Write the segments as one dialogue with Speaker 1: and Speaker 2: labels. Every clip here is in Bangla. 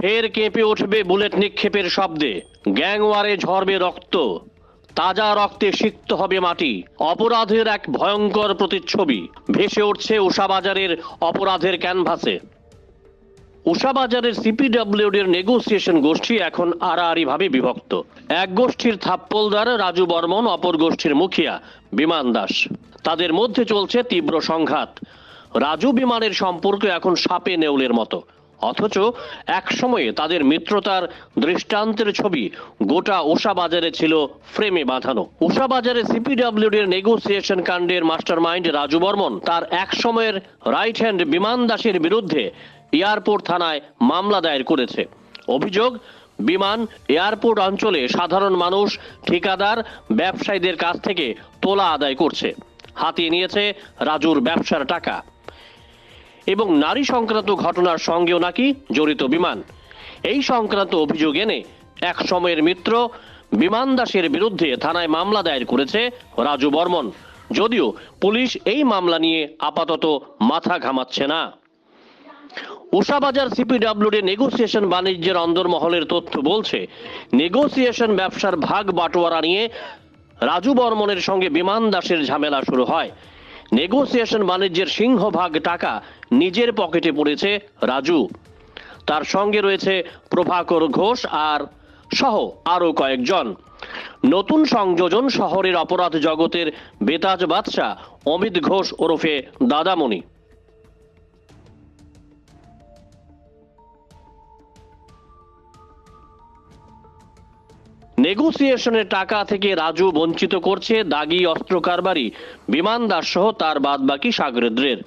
Speaker 1: ফের কেঁপে উঠবে বুলেট নিক্ষেপের শব্দে। গ্যাংওয়ারে ঝরবে রক্ত। তাজা রক্তে সিক্ত হবে মাটি। অপরাধের এক ভয়ঙ্কর প্রতিচ্ছবি। ভেসে উঠছে উষাবাজারের অপরাধের ক্যানভাসে। উষাবাজারের সিপিডব্লিউডির নেগোসিয়েশন গোষ্ঠী এখন আড়াআড়ি ভাবে বিভক্ত। এক গোষ্ঠীর থাপ্পলদার রাজু বর্মন, অপর গোষ্ঠীর মুখিয়া বিমান দাস। তাদের মধ্যে চলছে তীব্র সংঘাত। রাজু বিমানের সম্পর্ক এখন সাপে নেউলের মতো। অথচ এক সময়ে তাদের মিত্রতার দৃষ্টান্তের ছবি গোটা ওষা বাজারে ছিল ফ্রেমে বাঁধানো। ওষা বাজারে সিপিডব্লিউডির নেগোসিয়েশন কাণ্ডের মাস্টারমাইন্ড রাজু বর্মন তার এক সময়ের রাইট হ্যান্ড বিমান দাসের বিরুদ্ধে এয়ারপোর্ট থানায় মামলা দায়ের করেছে। অভিযোগ, বিমান, এয়ারপোর্ট অঞ্চলে সাধারণ মানুষ, ঠিকাদার, ব্যবসায়ীদের কাছ থেকে তোলা আদায় করছে। হাতিয়ে নিয়েছে রাজুর ব্যবসার টাকা। এবং নারী সংক্রান্ত ঘটনার সঙ্গেও নাকি জড়িত বিমান। এই সংক্রান্ত অভিযোগ এনে এক সময়ের মিত্র বিমান দাসের বিরুদ্ধে থানায় মামলা দায়ের করেছে রাজু বর্মন। যদিও পুলিশ এই মামলা নিয়ে আপাতত মাথা ঘামাচ্ছে না। উষাবাজার সিপিডব্লিউডি নেগোসিয়েশন বাণিজ্যের অন্দরমহলের তথ্য বলছে, নেগোসিয়েশন ব্যবসার ভাগ বাটোয়ারা নিয়ে রাজু বর্মনের সঙ্গে বিমান দাসের ঝামেলা শুরু হয়। নেগোসিয়েশন বাণিজ্যের সিংহভাগ টাকা নিজের পকেটে পড়েছে রাজু। তার সঙ্গে রয়েছে প্রভাকর ঘোষ আর সহ আরও কয়েকজন। নতুন সংযোজন শহরের অপরাধ জগতের বেতাজ বাদশাহ অমিত ঘোষ ওরফে দাদামণি। নেগোসিয়েশনের টাকা থেকে রাজু বঞ্চিত করছে দাগি অস্ত্র কারবারি। বিমান দাস সহ তার বাদবাকি সাগরেদ্রের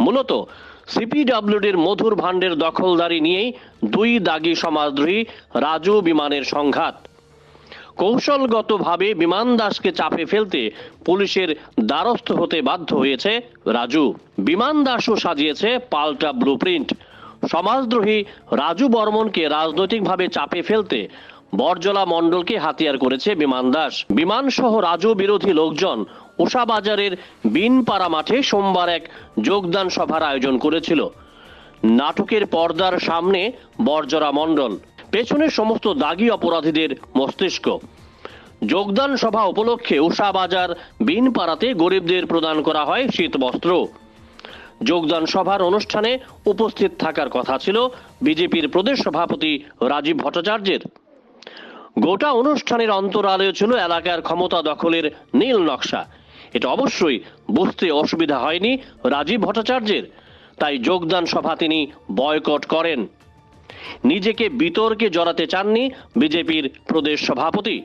Speaker 1: মূলত সিপিডব্লিউডির মধুর ভাণ্ডের দখলদারি নিয়েই দুই দাগি সমাজদ্রোহী রাজু বিমানের সংঘাত। কৌশলগতভাবে বিমান দাসকে চাপে ফেলতে পুলিশের দ্বারস্থ হতে বাধ্য হয়েছে রাজু। বিমান দাসও সাজিয়েছে পাল্টা ব্লুপ্রিন্ট। সমাজদ্রোহী রাজু বর্মনকে রাজনৈতিকভাবে চাপে ফেলতে বরজলা মণ্ডলকে হাতিয়ার করেছে বিমান দাস। বিমান সহ রাজু বিরোধী লোকজন বাজারের বিনপাড়া মাঠে সোমবার এক যোগদান সভার আয়োজন করেছিল। নাটকের পর্দার সামনে বরজরা মণ্ডল, পেছনে সমস্ত দাগি অপরাধীদের মস্তিষ্ক। যোগদান সভা উপলক্ষে বাজার বিনপাড়াতে গরিবদের প্রদান করা হয় শীত বস্ত্র যোগদান সভার অনুষ্ঠানে উপস্থিত থাকার কথা ছিল বিজেপির প্রদেশ সভাপতি রাজীব ভট্টাচার্যের। গোটা অনুষ্ঠানের অন্তরালেও ছিল এলাকার ক্ষমতা দখলের নীল নকশা। এটা অবশ্যই বুঝতে অসুবিধা হয়নি রাজীব ভট্টাচার্যের। তাই যোগদান সভা তিনি বয়কট করেন। নিজেকে বিতর্কে জড়াতে চাননি বিজেপির প্রদেশ সভাপতি।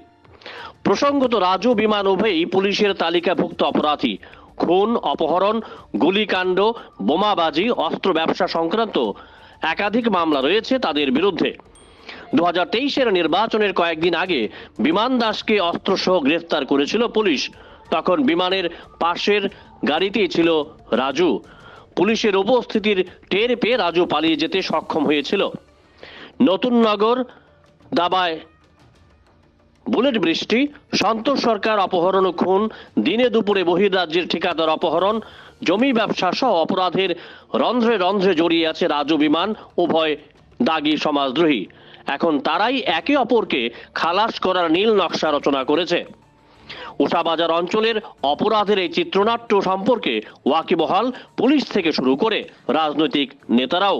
Speaker 1: প্রসঙ্গত রাজু বিমান উভয়ই পুলিশের তালিকাভুক্ত অপরাধী। খুন, অপহরণ, গুলিকাণ্ড, বোমাবাজি, অস্ত্র ব্যবসা সংক্রান্ত একাধিক মামলা রয়েছে তাদের বিরুদ্ধে। দু হাজার তেইশের নির্বাচনের কয়েকদিন আগে বিমান দাসকে অস্ত্রসহ গ্রেফতার করেছিল পুলিশ। তখন বিমানের পাশের গাড়িতেই ছিল রাজু। পুলিশের উপস্থিতির টের পেয়ে রাজু পালিয়ে যেতে সক্ষম হয়েছিল। নতুন নগর দাবায় বুলেট বৃষ্টি, সন্তোষ সরকার অপহরণ খুন, দিনে দুপুরে বহির্রাজ্যের ঠিকাদার অপহরণ, জমি ব্যবসা সহ অপরাধের রন্ধ্রে রন্ধ্রে জড়িয়ে আছে রাজু বিমান, উভয় দাগি সমাজদ্রোহী। এখন তারাই একে অপরকে খালাস করার নীল নকশা রচনা করেছে। উষাবাজার অঞ্চলের অপরাধের এই চিত্রনাট্য সম্পর্কে ওয়াকিবহাল পুলিশ থেকে শুরু করে রাজনৈতিক নেতারাও